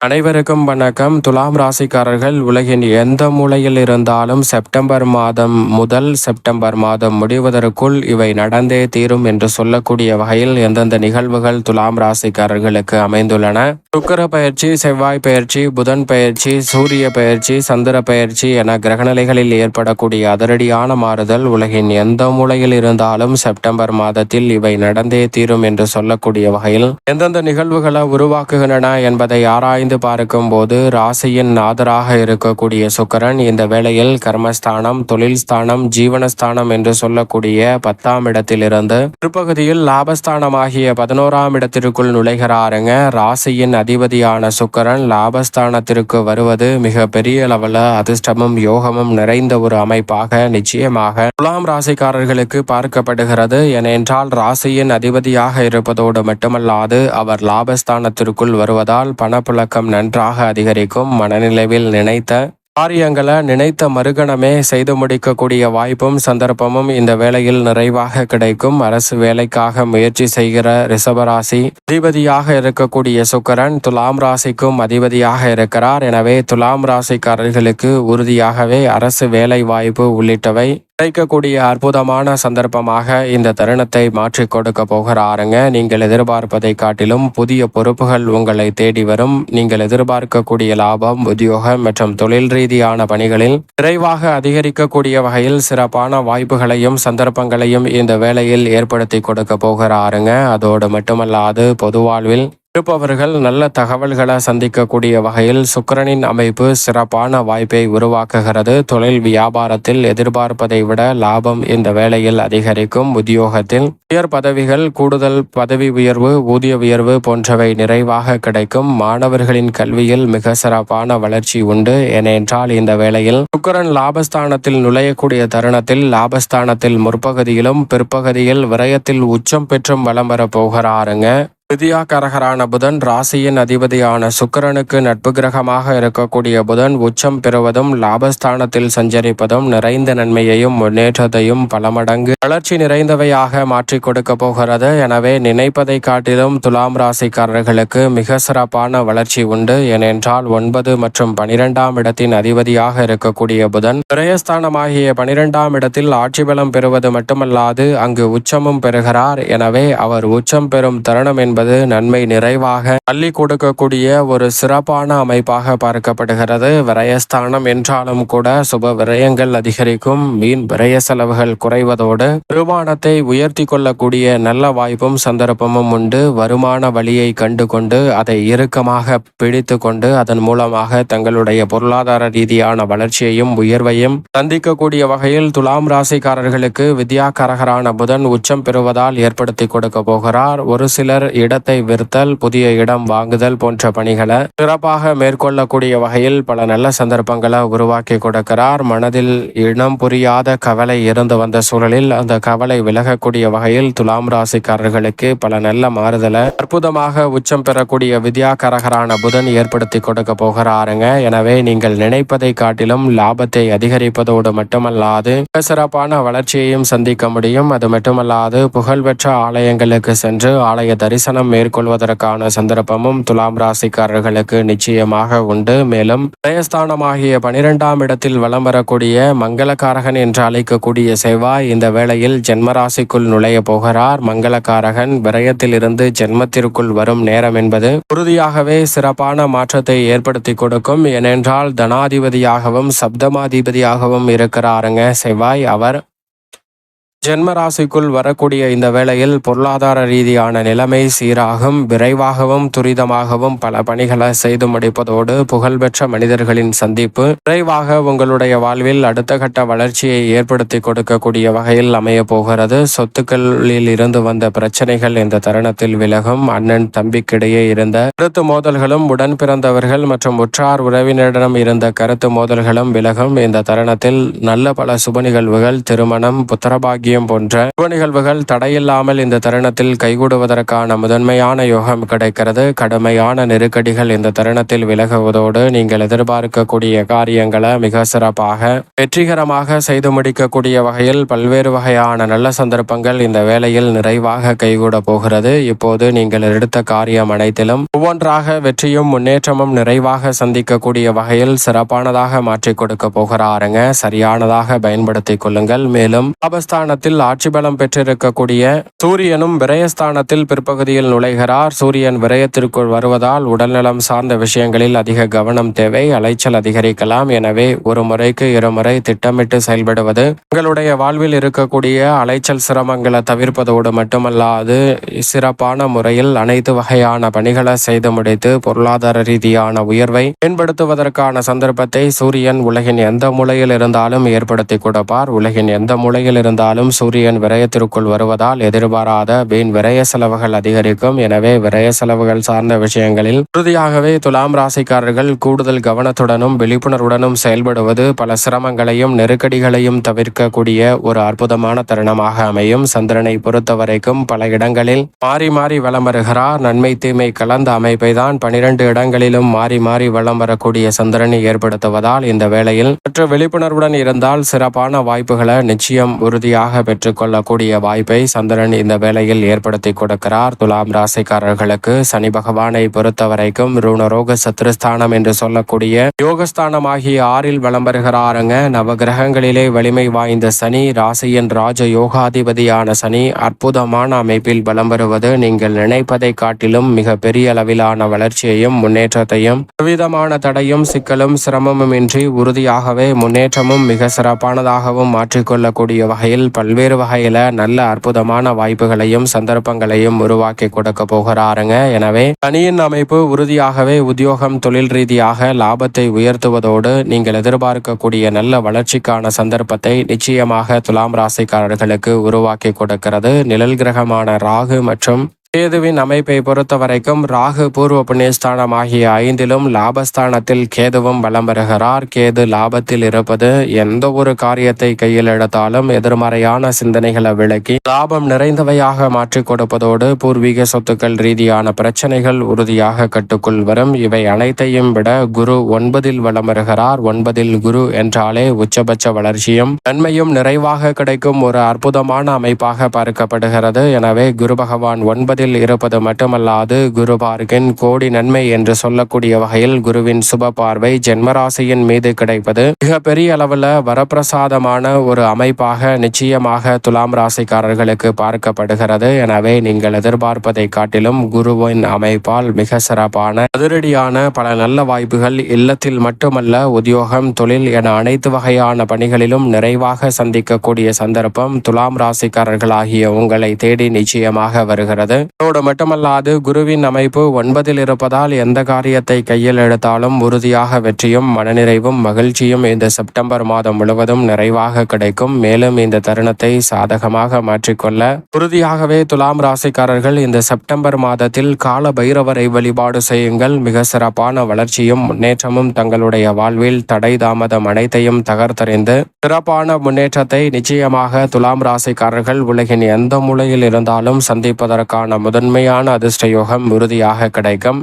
அனைவருக்கும் வணக்கம். துலாம் ராசிக்காரர்கள் உலகின் எந்த மூலையில் இருந்தாலும் செப்டம்பர் மாதம் முதல் செப்டம்பர் மாதம் முடிவதற்குள் இவை நடந்தே தீரும் என்று சொல்லக்கூடிய வகையில் எந்தெந்த நிகழ்வுகள் துலாம் ராசிக்காரர்களுக்கு அமைந்துள்ளன? சுக்கர பயிற்சி செவ்வாய் பயிற்சி புதன் பயிற்சி சூரிய பயிற்சி சந்திர பயிற்சி என கிரகநிலைகளில் ஏற்படக்கூடிய அதிரடியான மாறுதல் உலகின் எந்த மூலையில் இருந்தாலும் செப்டம்பர் மாதத்தில் இவை நடந்தே தீரும் என்று சொல்லக்கூடிய வகையில் எந்தெந்த நிகழ்வுகளை உருவாக்குகின்றன என்பதை ஆராய்ந்து ஆராய்ந்து பார்க்கும்போது ராசியின் நாதராக இருக்கக்கூடிய சுக்கரன் இந்த வேளையில் கர்மஸ்தானம் தொழில் ஸ்தானம் ஜீவனஸ்தானம் என்று சொல்லக்கூடிய பத்தாம் இடத்திலிருந்து பிற்பகுதியில் லாபஸ்தானமாகிய பதினோராம் இடத்திற்குள் நுழைகிறாருங்க. ராசியின் அதிபதியான சுக்கரன் லாபஸ்தானத்திற்கு வருவது மிக பெரிய அளவில் அதிர்ஷ்டமும் யோகமும் நிறைந்த ஒரு அமைப்பாக நிச்சயமாக துலாம் ராசிக்காரர்களுக்கு பார்க்கப்படுகிறது. ஏனென்றால் ராசியின் அதிபதியாக இருப்பதோடு மட்டுமல்லாது அவர் லாபஸ்தானத்திற்குள் வருவதால் பணப்புழக்கம் தாக்கம் நன்றாக அதிகரிக்கும் மனநிலைவில் நினைத்த காரியங்களை நினைத்த மறுகணமே செய்து முடிக்கக்கூடிய வாய்ப்பும் சந்தர்ப்பமும் இந்த வேளையில் நிறைவாக கிடைக்கும். அரசு வேலைக்காக முயற்சி செய்கிற ரிஷபராசி அதிபதியாக இருக்கக்கூடிய சுக்கரன் துலாம் ராசிக்கும் அதிபதியாக இருக்கிறார். எனவே துலாம் ராசிக்காரர்களுக்கு உறுதியாகவே அரசு வேலை வாய்ப்பு உள்ளிட்டவை கிடைக்கக்கூடிய அற்புதமான சந்தர்ப்பமாக இந்த தருணத்தை மாற்றி கொடுக்க போகிறாருங்க. நீங்கள் எதிர்பார்ப்பதை காட்டிலும் புதிய பொறுப்புகள் உங்களை தேடி வரும். நீங்கள் எதிர்பார்க்கக்கூடிய லாபம் உத்தியோகம் மற்றும் தொழில் ரீதியான பணிகளில் விரைவாக அதிகரிக்கக்கூடிய வகையில் சிறப்பான வாய்ப்புகளையும் சந்தர்ப்பங்களையும் இந்த வேளையில் ஏற்படுத்தி கொடுக்க போகிறாருங்க. அதோடு மட்டுமல்லாது பொது வாழ்வில் இருப்பவர்கள் நல்ல தகவல்களை சந்திக்கக்கூடிய வகையில் சுக்கரனின் அமைப்பு சிறப்பான வாய்ப்பை உருவாக்குகிறது. தொழில் வியாபாரத்தில் எதிர்பார்ப்பதை விட லாபம் இந்த வேளையில் அதிகரிக்கும். உத்தியோகத்தில் உயர் பதவிகள் கூடுதல் பதவி உயர்வு ஊதிய உயர்வு போன்றவை நிறைவாக கிடைக்கும். மாணவர்களின் கல்வியில் மிக சிறப்பான வளர்ச்சி உண்டு. ஏனென்றால் இந்த வேளையில் சுக்கரன் லாபஸ்தானத்தில் நுழையக்கூடிய தருணத்தில் லாபஸ்தானத்தில் முற்பகுதியிலும் பிற்பகுதியில் விரயத்தில் உச்சம் பெற்றும் வலம் வர போகிறாருங்க. விதியாகரகரான புதன் ராசியின் அதிபதியான சுக்கரனுக்கு நட்பு கிரகமாக இருக்கக்கூடிய புதன் உச்சம் பெறுவதும் லாபஸ்தானத்தில் சஞ்சரிப்பதும் நிறைந்த நன்மையையும் முன்னேற்றத்தையும் பல மடங்கு வளர்ச்சி நிறைந்தவையாக மாற்றி கொடுக்க போகிறது. எனவே நினைப்பதை காட்டிலும் துலாம் ராசிக்காரர்களுக்கு மிக சிறப்பான வளர்ச்சி உண்டு. ஏனென்றால் ஒன்பது மற்றும் பனிரெண்டாம் இடத்தின் அதிபதியாக இருக்கக்கூடிய புதன் விரயஸ்தானமாகிய பனிரெண்டாம் இடத்தில் ஆட்சி பலம் பெறுவது மட்டுமல்லாது அங்கு உச்சமும் பெறுகிறார். எனவே அவர் உச்சம் பெறும் தருணம் என்பது என்பது நன்மை நிறைவாக அள்ளி கொடுக்கக்கூடிய ஒரு சிறப்பான அமைப்பாக பார்க்கப்படுகிறது. விரயஸ்தானம் என்றாலும் கூட சுப விரயங்கள் அதிகரிக்கும். மீன் விரய செலவுகள் குறைவதோடு வருமானத்தை உயர்த்தி கொள்ளக்கூடிய நல்ல வாய்ப்பும் சந்தர்ப்பமும் உண்டு. வருமான வழியை கண்டு கொண்டு அதை இறுக்கமாக பிடித்து கொண்டு அதன் மூலமாக தங்களுடைய பொருளாதார ரீதியான வளர்ச்சியையும் உயர்வையும் சந்திக்கக்கூடிய வகையில் துலாம் ராசிக்காரர்களுக்கு வித்யாகரகரான புதன் உச்சம் பெறுவதால் ஏற்படுத்தி கொடுக்க போகிறார். ஒரு சிலர் இடத்தை விற்தல் புதிய இடம் வாங்குதல் போன்ற பணிகளை சிறப்பாக மேற்கொள்ளக்கூடிய வகையில் பல நல்ல சந்தர்ப்பங்களை உருவாக்கி கொடுக்கிறார். மனதில் இனம் புரியாத கவலை இருந்து வந்த சூழலில் அந்த கவலை விலகக்கூடிய வகையில் துலாம் ராசிக்காரர்களுக்கு பல நல்ல மாறுதலை அற்புதமாக உச்சம் பெறக்கூடிய வித்யாகரகரான புதன் ஏற்படுத்தி கொடுக்க போகிறாருங்க. எனவே நீங்கள் நினைப்பதை காட்டிலும் லாபத்தை அதிகரிப்பதோடு மட்டுமல்லாது சிறப்பான வளர்ச்சியையும் சந்திக்க முடியும். அது மட்டுமல்லாது புகழ்பெற்ற ஆலயங்களுக்கு சென்று ஆலய தரிசனம் பயணம் மேற்கொள்வதற்கான சந்தர்ப்பமும் துலாம் ராசிக்காரர்களுக்கு நிச்சயமாக உண்டு. மேலும் பிரயஸ்தானமாகிய பனிரெண்டாம் இடத்தில் வலம் வரக்கூடிய மங்களக்காரகன் என்று அழைக்கக்கூடிய செவ்வாய் இந்த வேளையில் ஜென்மராசிக்குள் நுழைய போகிறார். மங்களக்காரகன் விரயத்தில் இருந்து ஜென்மத்திற்குள் வரும் நேரம் என்பது உறுதியாகவே சிறப்பான மாற்றத்தை ஏற்படுத்தி கொடுக்கும். ஏனென்றால் தனாதிபதியாகவும் சப்தமாதிபதியாகவும் இருக்கிறாருங்க செவ்வாய். அவர் ஜென்மராசிக்குள் வரக்கூடிய இந்த வேளையில் பொருளாதார ரீதியான நிலைமை சீராகும் விரைவாகவும் துரிதமாகவும் பல பணிகளை செய்து முடிப்பதோடு புகழ்பெற்ற மனிதர்களின் சந்திப்பு விரைவாக உங்களுடைய வாழ்வில் அடுத்த கட்ட வளர்ச்சியை ஏற்படுத்தி கொடுக்கக்கூடிய வகையில் அமைய போகிறது. சொத்துக்களில் இருந்து வந்த பிரச்சனைகள் இந்த தருணத்தில் விலகும். அண்ணன் தம்பிக்கிடையே இருந்த கருத்து மோதல்களும் உடன் பிறந்தவர்கள் மற்றும் உற்றார் உறவினரிடம் இருந்த கருத்து மோதல்களும் விலகும். இந்த தருணத்தில் நல்ல பல சுப நிகழ்வுகள் திருமணம் புத்திரபாகிய பாக்கியம் போன்ற சுப நிகழ்வுகள் தடையில்லாமல் இந்த தருணத்தில் கைகூடுவதற்கான முதன்மையான யோகம் கிடைக்கிறது. கடுமையான நெருக்கடிகள் இந்த தருணத்தில் விலகுவதோடு நீங்கள் எதிர்பார்க்கக்கூடிய காரியங்களை மிக சிறப்பாக வெற்றிகரமாக செய்து முடிக்கக்கூடிய வகையில் பல்வேறு வகையான நல்ல சந்தர்ப்பங்கள் இந்த வேளையில் நிறைவாக கைகூட போகிறது. இப்போது நீங்கள் எடுத்த காரியம் அனைத்திலும் ஒவ்வொன்றாக வெற்றியும் முன்னேற்றமும் நிறைவாக சந்திக்கக்கூடிய வகையில் சிறப்பானதாக மாற்றிக் கொடுக்க போகிறாருங்க. சரியானதாக பயன்படுத்திக் கொள்ளுங்கள். மேலும் லாபஸ்தானத்தில் ஆட்சி பலம் பெற்றிருக்கக்கூடிய சூரியனும் விரயஸ்தானத்தில் பிற்பகுதியில் நுழைகிறார். சூரியன் விரயத்திற்குள் வருவதால் உடல்நலம் சார்ந்த விஷயங்களில் அதிக கவனம் தேவை. அலைச்சல் அதிகரிக்கலாம். எனவே ஒரு முறைக்கு இருமுறை திட்டமிட்டு செயல்படுவது. உங்களுடைய வாழ்வில் இருக்கக்கூடிய அலைச்சல் சிரமங்களை தவிர்ப்பதோடு மட்டுமல்லாது சிறப்பான முறையில் அனைத்து வகையான பணிகளை செய்து முடித்து பொருளாதார ரீதியான உயர்வை மேம்படுத்துவதற்கான சந்தர்ப்பத்தை சூரியன் உலகின் எந்த மூலையில் இருந்தாலும் ஏற்படுத்தி கொடுப்பார். உலகின் எந்த மூலையில் இருந்தாலும் சூரியன் விரயத்திற்குள் வருவதால் எதிர்பாராத வீண் விரய செலவுகள் அதிகரிக்கும். எனவே விரய செலவுகள் சார்ந்த விஷயங்களில் உறுதியாகவே துலாம் ராசிக்காரர்கள் கூடுதல் கவனத்துடனும் விழிப்புணர்வுடனும் செயல்படுவது பல சிரமங்களையும் நெருக்கடிகளையும் தவிர்க்கக்கூடிய ஒரு அற்புதமான தருணமாக அமையும். சந்திரனை பொறுத்தவரைக்கும் பல இடங்களில் மாறி மாறி வலம் வருகிறார். நன்மை தீமை கலந்த அமைப்பை தான் பனிரெண்டு இடங்களிலும் மாறி மாறி வலம் வரக்கூடிய சந்திரனை ஏற்படுத்துவதால் இந்த வேளையில் சற்று விழிப்புணர்வுடன் இருந்தால் சிறப்பான வாய்ப்புகளை நிச்சயம் உறுதியாக பெற்றுக்கொள்ளக்கூடிய வாய்ப்பை சந்திரன் இந்த வேளையில் ஏற்படுத்தி கொடுக்கிறார். துலாம் ராசிக்காரர்களுக்கு சனி பகவானை பொறுத்தவரைக்கும் ருணரோக சத்ருஸ்தானம் என்று சொல்லக்கூடிய யோகஸ்தானம் ஆகிய ஆறில் வளம் வருகிறாருங்க. நவகிரகங்களிலே வலிமை வாய்ந்த சனி ராசியின் ராஜ யோகாதிபதியான சனி அற்புதமான அமைப்பில் பலம் வருவது நீங்கள் நினைப்பதை காட்டிலும் மிக பெரிய அளவிலான வளர்ச்சியையும் முன்னேற்றத்தையும் விதமான தடையும் சிக்கலும் சிரமமும் இன்றி உறுதியாகவே முன்னேற்றமும் மிக சிறப்பானதாகவும் மாற்றிக்கொள்ளக்கூடிய வகையில் பல்வேறு பல்வேறு வகையில நல்ல அற்புதமான வாய்ப்புகளையும் சந்தர்ப்பங்களையும் உருவாக்கி கொடுக்க போகிறாருங்க. எனவே தனியின் அமைப்பு உறுதியாகவே உத்தியோகம் தொழில் ரீதியாக லாபத்தை உயர்த்துவதோடு நீங்கள் எதிர்பார்க்கக்கூடிய நல்ல வளர்ச்சிக்கான சந்தர்ப்பத்தை நிச்சயமாக துலாம் ராசிக்காரர்களுக்கு உருவாக்கி கொடுக்கிறது. நிழல் கிரகமான ராகு மற்றும் கேதுவின் அமைப்பை பொறுத்த வரைக்கும் ராகு பூர்வ புண்ணியஸ்தானம் ஆகிய ஐந்திலும் லாபஸ்தானத்தில் கேதுவும் வலம் வருகிறார். கேது லாபத்தில் இருப்பது எந்த ஒரு காரியத்தை கையில் எடுத்தாலும் எதிர்மறையான சிந்தனைகளை விளக்கி லாபம் நிறைந்தவையாக மாற்றிக் கொடுப்பதோடு பூர்வீக சொத்துக்கள் ரீதியான பிரச்சனைகள் உறுதியாக கட்டுக்குள் வரும். இவை அனைத்தையும் விட குரு ஒன்பதில் வலம் வருகிறார். ஒன்பதில் குரு என்றாலே உச்சபட்ச வளர்ச்சியும் நன்மையும் நிறைவாக கிடைக்கும் ஒரு அற்புதமான அமைப்பாக பார்க்கப்படுகிறது. எனவே குரு பகவான் ஒன்பதில் இருப்பது மட்டுமல்லாது குரு பார்க்கின் கோடி நன்மை என்று சொல்லக்கூடிய வகையில் குருவின் சுப பார்வை ஜென்மராசியின் மீது கிடைப்பது. மிக பெரிய அளவில் வரப்பிரசாதமான ஒரு அமைப்பாக நிச்சயமாக துலாம் ராசிக்காரர்களுக்கு பார்க்கப்படுகிறது. எனவே நீங்கள் எதிர்பார்ப்பதை காட்டிலும் குருவின் அமைப்பால் மிக சிறப்பான அதிரடியான பல நல்ல வாய்ப்புகள் இல்லத்தில் மட்டுமல்ல உத்தியோகம் தொழில் என அனைத்து வகையான பணிகளிலும் நிறைவாக சந்திக்கக்கூடிய சந்தர்ப்பம் துலாம் ராசிக்காரர்களாகிய உங்களை தேடி நிச்சயமாக வருகிறது. அதோடு மட்டுமல்லாது குருவின் அமைப்பு ஒன்பதில் இருப்பதால் எந்த காரியத்தை கையில் எடுத்தாலும் உறுதியாக வெற்றியும் மனநிறைவும் மகிழ்ச்சியும் இந்த செப்டம்பர் மாதம் முழுவதும் நிறைவாக கிடைக்கும். மேலும் இந்த தருணத்தை சாதகமாக மாற்றிக்கொள்ள உறுதியாகவே துலாம் ராசிக்காரர்கள் இந்த செப்டம்பர் மாதத்தில் கால பைரவரை வழிபாடு செய்யுங்கள். மிக சிறப்பான வளர்ச்சியும் முன்னேற்றமும் தங்களுடைய வாழ்வில் தடை தாமதம் அனைத்தையும் தகர்த்தறிந்து சிறப்பான முன்னேற்றத்தை நிச்சயமாக துலாம் ராசிக்காரர்கள் உலகின் எந்த மூலையில் இருந்தாலும் சந்திப்பதற்கான முதன்மையான அதிர்ஷ்ட யோகம் உறுதியாக கிடைக்கும்.